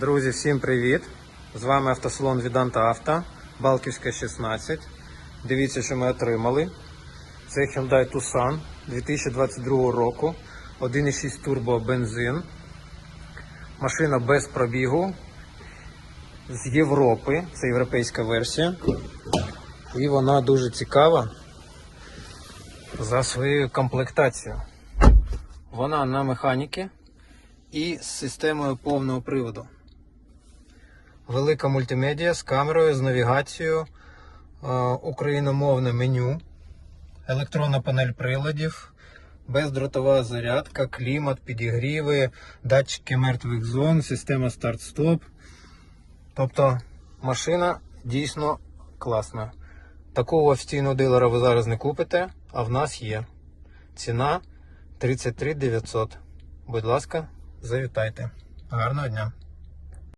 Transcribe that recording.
Друзі, всім привіт! З вами автосалон Віданта Авто, Балківська 16. Дивіться, що ми отримали. Це Hyundai Tucson 2022 року. 1,6 турбо бензин. Машина без пробігу. З Європи. Це європейська версія. І вона дуже цікава за своєю комплектацією. Вона на механіки і з системою повного приводу. Велика мультимедіа з камерою, з навігацією, е, україномовне меню, електронна панель приладів, бездротова зарядка, клімат, підігріви, датчики мертвих зон, система старт-стоп. Тобто машина дійсно класна. Такого офіційного дилера ви зараз не купите, а в нас є. Ціна 33 900. Будь ласка, завітайте. Гарного дня!